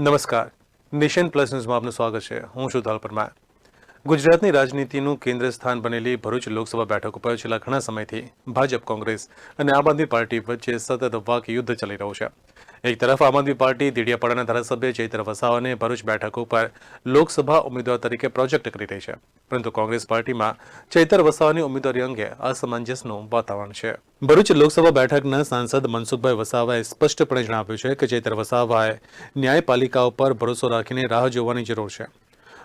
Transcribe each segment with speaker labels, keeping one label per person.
Speaker 1: નમસ્કાર. Nation plus ન્યૂઝમાં આપનું સ્વાગત છે. હું છું ધોલ પરમાર. ગુજરાતની રાજનીતિનું કેન્દ્ર સ્થાન બનેલી ભરૂચ લોકસભા બેઠક ઉપર છેલ્લા ઘણા સમયથી ભાજપ, કોંગ્રેસ અને આમ આદમી પાર્ટી વચ્ચે સતત વાક યુદ્ધ ચાલી રહ્યું છે. એક તરફ આમ આદમી પાર્ટી દેડિયાપાડાના ધારાસભ્ય ચૈત્ર વસાવાને ભરૂચ બેઠક ઉપર લોકસભા ઉમેદવાર તરીકે પ્રોજેક્ટ કરી રહી છે. પરંતુ કોંગ્રેસ પાર્ટીમાં ચૈતર વસાવાની ઉમેદવારી અંગે અસમંજસનું વાતાવરણ છે. ભરૂચ લોકસભા બેઠકના સાંસદ મનસુખભાઈ વસાવાએ સ્પષ્ટપણે જણાવ્યું છે કે ચૈતર વસાવાએ ન્યાયપાલિકા ઉપર ભરોસો રાખીને રાહ જોવાની જરૂર છે.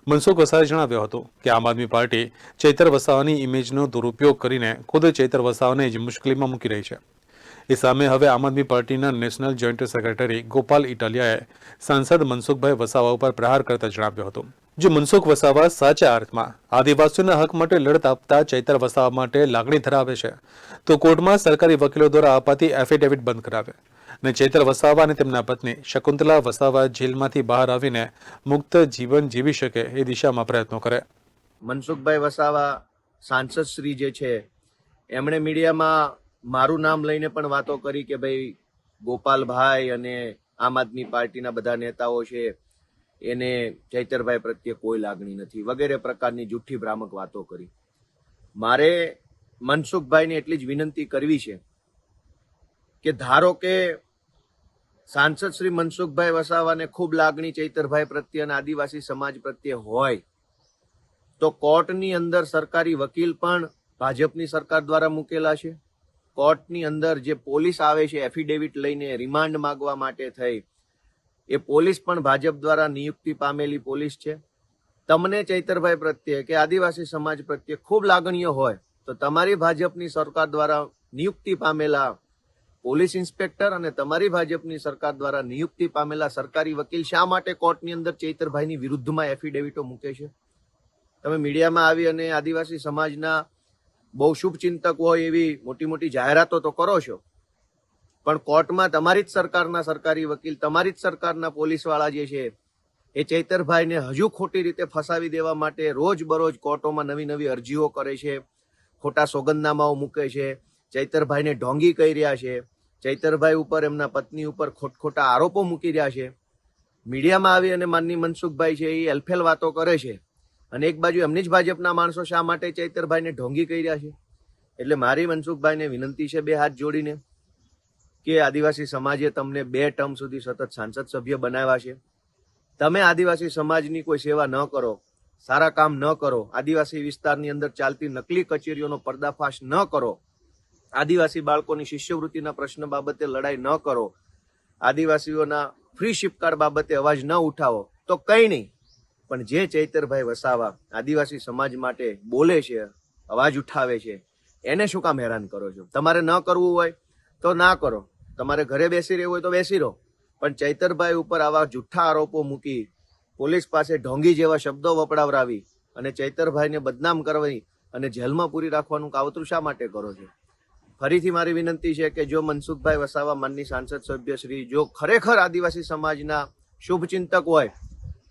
Speaker 1: મનસુખ વસાવાએ જણાવ્યો હતો કે આમ આદમી પાર્ટી ચૈતર વસાવાની ઇમેજનો દુરુપયોગ કરીને ખુદ ચૈતર વસાવાને જ મુશ્કેલીમાં મૂકી રહી છે. એ સામે હવે આમ આદમી પાર્ટીના નેશનલ જોઈન્ટ સેક્રેટરી ગોપાલ ઇટાલિયાએ સાંસદ મનસુખભાઈ વસાવા ઉપર પ્રહાર કરતા જણાવ્યું હતું. જો મનસુખ વસાવા સાચા અર્થમાં આદિવાસીઓના હક માટે લડત આપતા ચૈતર વસાવા માટે લાગણી ધરાવે છે, તો કોર્ટમાં સરકારી વકીલો દ્વારા અપાતી એફિડેવિટ બંધ કરાવે. અને ચેતર વસાવા અને તેમના પત્ની શકુંતલા વસાવા જેલમાંથી બહાર આવીને મુક્ત જીવન જીવી શકે એ દિશામાં પ્રયત્નો કરે.
Speaker 2: મનસુખભાઈ વસાવા સાંસદ શ્રી જે છે, એમણે મીડિયામાં મારું નામ લઈને પણ વાતો કરી કે ભાઈ ગોપાલભાઈ અને આમ આદમી પાર્ટીના બધા નેતાઓ છે, એને ચૈતરભાઈ પ્રત્યે કોઈ લાગણી નથી, વગેરે પ્રકારની જૂઠી ભ્રામક વાતો કરી. મારે મનસુખભાઈને એટલી જ વિનંતી કરવી છે કે ધારો કે સાંસદ શ્રી મનસુખભાઈ વસાવાને ખૂબ લાગણી ચૈતરભાઈ પ્રત્યે અને આદિવાસી સમાજ પ્રત્યે હોય, તો કોર્ટની અંદર સરકારી વકીલ પણ ભાજપની સરકાર દ્વારા મૂકેલા છે. કોર્ટની અંદર જે પોલીસ આવે છે, એફિડેવિટ લઈને રિમાન્ડ માંગવા માટે થઈ, એ પોલીસ પણ ભાજપ દ્વારા નિયુક્તિ પામેલી પોલીસ છે. તમને ચૈતરભાઈ પ્રત્યે કે આદિવાસી સમાજ પ્રત્યે ખૂબ લાગણીઓ હોય, તો તમારી ભાજપની સરકાર દ્વારા નિયુક્તિ પામેલા પોલીસ ઇન્સ્પેક્ટર અને તમારી ભાજપની સરકાર દ્વારા નિયુક્તિ પામેલા સરકારી વકીલ શા માટે કોર્ટની અંદર ચૈતરભાઈની વિરુદ્ધમાં એફિડેવિટો મૂકે છે? તમે મીડિયામાં આવી અને આદિવાસી સમાજના બહુ શુભચિંતક હોય એવી મોટી મોટી જાહેરાતો તો કરો છો. પણ કોર્ટમાં તમારી જ સરકારના સરકારી વકીલ, તમારી જ સરકારના પોલીસવાળા જે છે, એ ચૈતરભાઈને હજુ ખોટી રીતે ફસાવી દેવા માટે રોજ બરોજ કોર્ટોમાં નવી નવી અરજીઓ કરે છે, ખોટા સોગંદનામાઓ મૂકે છે, ચૈતરભાઈને ઢોંગી કહી રહ્યા છે. ચૈતરભાઈ ઉપર, એમના પત્ની ઉપર ખોટખોટા આરોપો મૂકી રહ્યા છે. મીડિયામાં આવી અને માનની મનસુખભાઈ છે એ અલફેલ વાતો કરે છે. અને એક બાજુ એમની જ ભાજપના માણસો શા માટે ચૈતરભાઈને ઢોંગી કહી રહ્યા છે? એટલે મારી મનસુખભાઈને વિનંતી છે બે હાથ જોડીને કે આદિવાસી સમાજે તમને બે ટર્મ સુધી સતત સાંસદ સભ્ય બનાવ્યા છે. તમે આદિવાસી સમાજની કોઈ સેવા ન કરો, સારા કામ ન કરો, આદિવાસી વિસ્તારની અંદર ચાલતી નકલી કચેરીઓનો પર્દાફાશ ન કરો. આદિવાસી બાળકોની શિષ્યવૃત્તિના પ્રશ્ન બાબતે લડાઈ ન કરો, આદિવાસીઓના ફ્રી શિપકાર બાબતે અવાજ ન ઉઠાવો, તો કંઈ નહીં. પણ જે ચૈતરભાઈ વસાવા આદિવાસી સમાજ માટે બોલે છે, અવાજ ઉઠાવે છે, એને શું કામ હેરાન કરો છો? તમારે ન કરવું હોય તો ના કરો. તમારે ઘરે બેસી રહેવું હોય તો બેસી રહો. પણ ચૈતરભાઈ ઉપર આવા જુઠ્ઠા આરોપો મૂકી પોલીસ પાસે ઢોંગી જેવા શબ્દો વપરાવરાવી અને ચૈતરભાઈને બદનામ કરવાની અને જેલમાં પૂરી રાખવાનું કાવતરું શા માટે કરો છો? ફરીથી મારી વિનંતી છે કે જો મનસુખભાઈ વસાવા માનની સાંસદ સભ્ય શ્રી, જો ખરેખર આદિવાસી સમાજના શુભચિંતક હોય,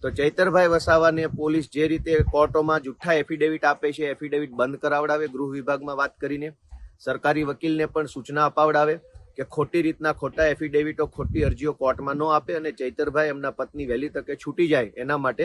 Speaker 2: તો ચૈતરભાઈ વસાવાને પોલીસ જે રીતે કોર્ટોમાં જુઠ્ઠા એફિડેવિટ આપે છે એફિડેવિટ બંધ કરાવડાવે, ગૃહ વિભાગમાં વાત કરીને સરકારી વકીલને પણ સૂચના અપાવડાવે કે ખોટી રીતના ખોટા એફિડેવિટો ખોટી અરજીઓ કોર્ટમાં ન આપે અને ચૈતરભાઈ એમના પત્ની વહેલી તકે છૂટી જાય, એના માટે